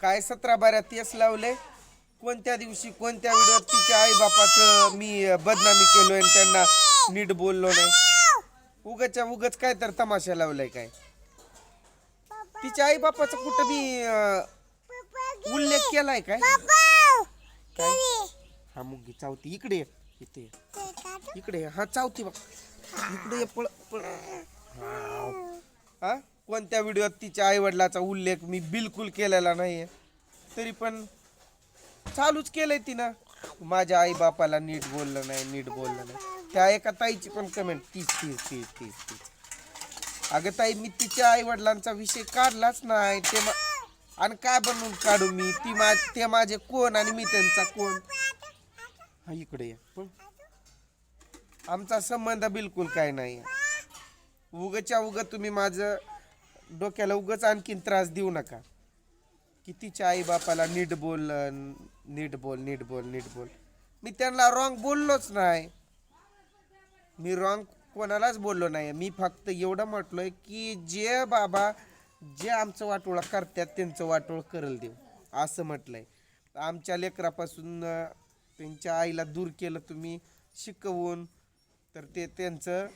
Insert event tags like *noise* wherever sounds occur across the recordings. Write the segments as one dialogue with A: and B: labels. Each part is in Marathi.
A: काय सतरा बाऱ्या तेच लावले. कोणत्या दिवशी कोणत्या वेळेवर तिच्या आईबापाचं मी बदनामी केलोय आणि त्यांना नीट बोललो नाही. उगाच्या उगाच काय तर तमाशा लावलाय काय. तिच्या आई बापाचा कुठं मी उल्लेख केलाय काय? काय? हा मुगी चावती. इकडे ये. इथे ये. इकडे ये. हा चावती बघ. इकडे ये, पळ पळ. हा? कोणत्या व्हिडिओत तिच्या आईवडिलाचा उल्लेख मी बिलकुल केलेला नाहीये. तरी पण चालूच केलंय तिनं. माझ्या आई बापाला नीट बोललं नाही नीट बोललं नाही. त्या एका ताईची पण कमेंट तीच तीच तीच तीच तीच. अगं ताई मी तिच्या आईवडिलांचा विषय काढलाच नाही. ते मा- आणि काय बनवून काढू मी? ती मा ते माझे कोण आणि मी त्यांचा कोण? हा इकडे या. पण आमचा संबंध बिलकुल काय नाही उगच्या उग तुम्ही माझं डोक्याला उगच आणखीन त्रास देऊ नका. कितीच्या आई बापाला नीट बोल नीट बोल नीट बोल नीट बोल. मी त्यांना रॉंग बोललोच नाही. मी रॉंग कोणालाच बोललो नाही मी फक्त एवढं म्हटलोय की जे बाबा जे आमचं वाटोळा करतात त्यांचं वाटोळ करल देऊ. असं म्हटलंय. आमच्या लेकरापासून त्यांच्या आईला दूर केलं तुम्ही शिकवून तर ते त्यांचं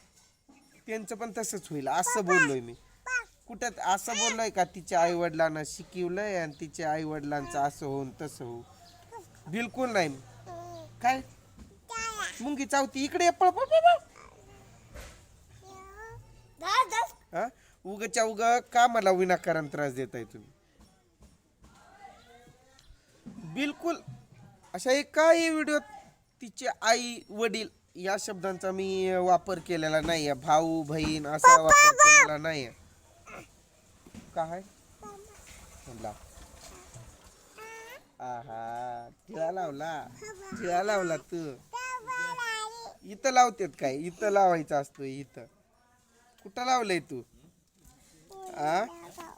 A: त्यांचं पण तसंच होईल. असं बोललोय मी. कुठं असं बोललोय का तिच्या आई वडिलांना शिकवलंय आणि तिच्या आई वडिलांचं असं होऊन तसं होऊ बिलकुल नाही. काय? मुंगी चावती इकडे ये, पळ पळ पळ पळ. हा? उगच्या उग का मला विनाकारण त्रास देताय तुम्ही. बिलकुल. अशा एकाही व्हिडिओ तिचे आई वडील या शब्दांचा मी वापर केलेला नाही भाऊ बहीण असा वापर केलेला नाही काय म्हणला आहा टिळा लावला. टिळा लावला तू. इथं लावतेत काय? इथं लावायचं असतो इथं. कुठं लावलंय तू? आ?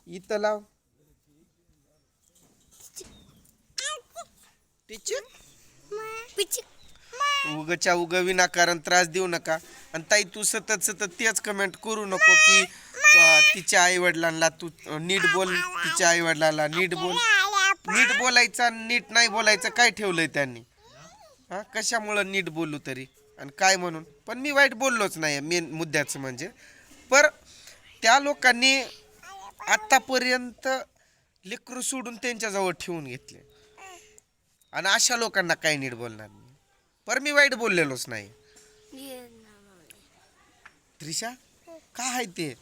A: इथं लाव. उगच्या उग विनाकारण त्रास देऊ नका. आणि ताई तू सतत सतत तेच कमेंट करू नको की तिच्या आई वडिलांना तू नीट बोल तिच्या आई वडिलांना नीट बोल. नीट बोलायचं नीट नाही बोलायचं काय ठेवलंय त्यांनी? हा? कशामुळं नीट बोलू तरी? आणि काय म्हणून? पण मी वाईट बोललोच नाही मेन मुद्द्याचं म्हणजे. पर त्या लोकांनी आत्तापर्यंत लेकरू सोडून त्यांच्याजवळ ठेवून घेतले. आणि अशा लोकांना काय नीट बोलणार मी पर मी वाईट बोललेलोच नाही. त्रिशा काय आहे ते?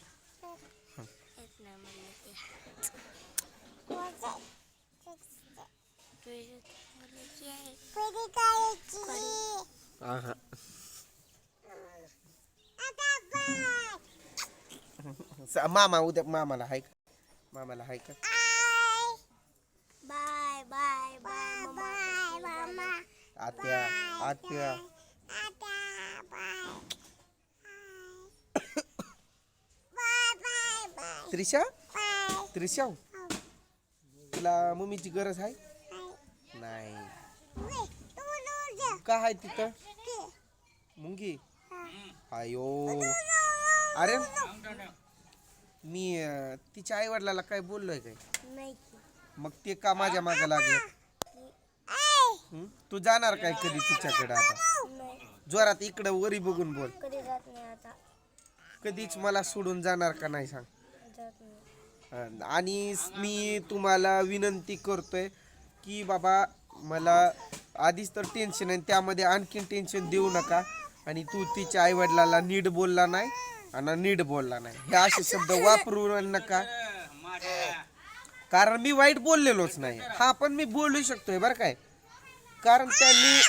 A: आहा. स- मामा उद्या मामाला हाय का मामाला हाय का
B: बाय बाय बाय बाय मामा
A: आत्या आत्या त्रिशा त्रिशा तुला मम्मीची गरज आहे? नाही. का आहे तिथं? मुंगी? आयो. अरे मी तिच्या आई वडिलाला काय बोललोय काय? मग ते का माझ्या मागे लागले? तू जाणार काय कधी तिच्याकडे आता? जोरात इकडं वरी बघून बोल. कधीच मला सोडून जाणार का नाही सांग? आणि मी तुम्हाला विनंती करतोय की बाबा मला आधीच तर टेन्शन आहे त्यामध्ये आणखीन टेन्शन देऊ नका. आणि तू तिच्या आई वडिलाला नीट बोलला नाही आणि नीट बोलला नाही. हे असे शब्द वापरू नका. कारण मी वाईट बोललेलोच नाही. हा पण मी बोलू शकतोय बरं काय. कारण त्यांनी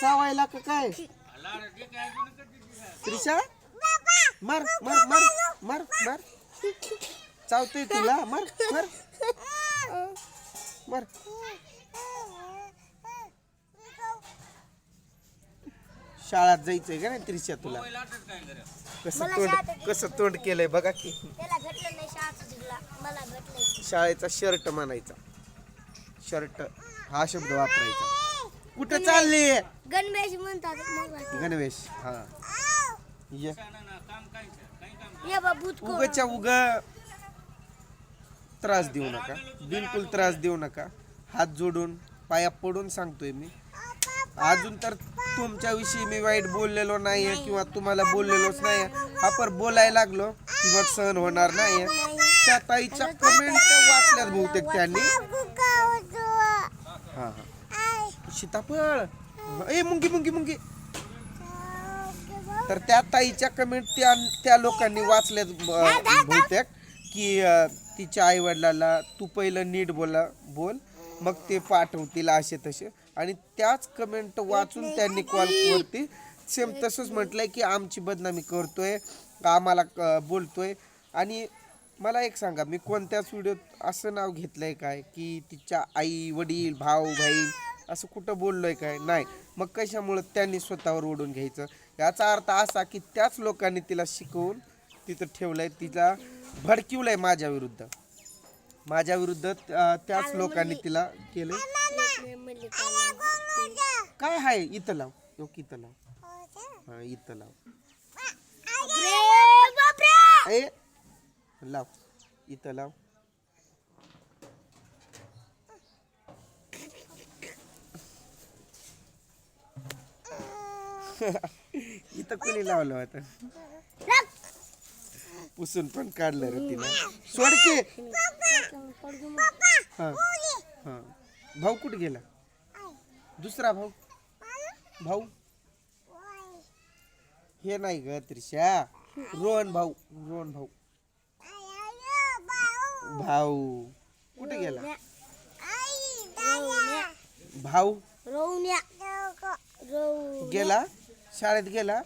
A: चावायला का काय? त्रिशा? मार मार मार मार मार. चावतोय तुला. मार मार. मार. शाळात जायचंय का नाही त्रिशा तुला? कसं तोंड कसं तोंड केलंय बघा की. शाळेचा शर्ट म्हणायचा. शर्ट हा शब्द वापरायचा. कुठं चालली?
B: गणवेश म्हणतात
A: गणवेश हा. ये. उगच्या उग. त्रास देऊ नका. बिलकुल त्रास देऊ नका. हात जोडून पाया पडून सांगतोय मी. अजून तर तुमच्याविषयी मी वाईट बोललेलो नाहीये किंवा तुम्हाला बोललेलोच नाही हा पर बोलायला लागलो की मग सहन होणार नाहीये. त्या ताईच्या कमेंट वाचल्यात बहुतेक त्यांनी. हां हां. सीताफळ. ए मुंगी मुंगी मुंगी. तर त्या ताईच्या कमेंट त्या त्या लोकांनी वाचल्यात बहुतेक की तिच्या आई वडिलाला तू पहिलं नीट बोला बोल मग ते पाठवतील असे तसे. आणि त्याच कमेंट वाचून त्यांनी कॉल वरती सेम तसंच म्हटलंय की आमची बदनामी करतोय आम्हाला बोलतोय. आणि मला एक सांगा मी कोणत्याच व्हिडिओत असं नाव घेतलंय काय की तिच्या आई वडील भाऊ बहीण असं कुठं बोललोय काय? नाही. मग कशामुळं त्यांनी स्वतःवर ओढून घ्यायचं? याचा अर्थ असा की त्याच लोकांनी तिला शिकवून तिथं ठेवलंय तिला भडकिवलंय माझ्या विरुद्ध. माझ्या विरुद्ध त्याच लोकांनी तिला केलंय. काय आहे इथं लाव. यो इथं लाव. हा इथं लाव. ए लाव. इथं लाव. *laughs* इथं कोणी लावलं होतं? पुसून पण काढलं रे तिला सोड की. हा. हा. भाऊ कुठे गेला? दुसरा भाऊ. भाऊ. हे नाही ग त्रिशा. रोहन भाऊ. रोहन भाऊ. भाऊ. कुठे गेला? भाऊ. गेला? शाळेत गेला?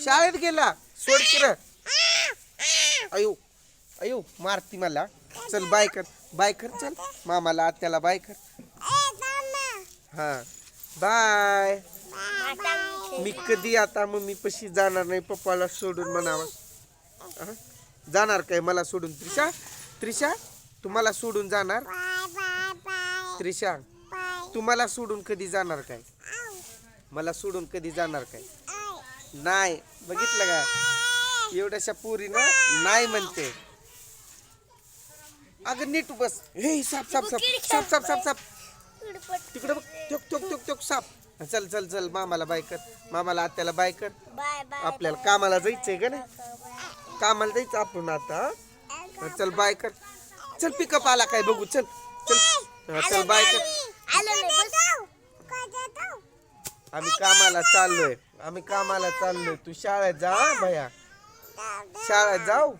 A: शाळेत गेला? सोड की रे. अयो अयो मारती मला. चल बाय कर बाय कर चल. मामाला आत्याला बाय कर. हा बाय. मी कधी आता मम्मी पशी जाणार नाही पप्पाला सोडून म्हणावा. जाणार काय मला सोडून? त्रिशा त्रिशा तुम्हाला सोडून जाणार? त्रिशा तुम्हाला सोडून कधी जाणार काय? मला सोडून कधी जाणार काय? नाही. बघितलं का? एवढ्याशा पोरीनं नाही म्हणते. अगं नीट बस. हे साप साप साप. साप साप साप साप. तिकडे बघ. टोक टोक टोक टोक साप. चल चल चल. मामाला बाय कर. मामाला आत्याला बाय कर. आपल्याला कामाला जायचंय का नाही कामाला जायचं आपण आता हा? चल बाय कर. चल पिकअप आला काय बघू? चल चल. हा, चल बाय कर.
B: आलं नाही बस
A: आम्ही कामाला चाललोय. आम्ही कामाला चाललोय. तू शाळेत जा हा, भया. शाळेत जाऊ?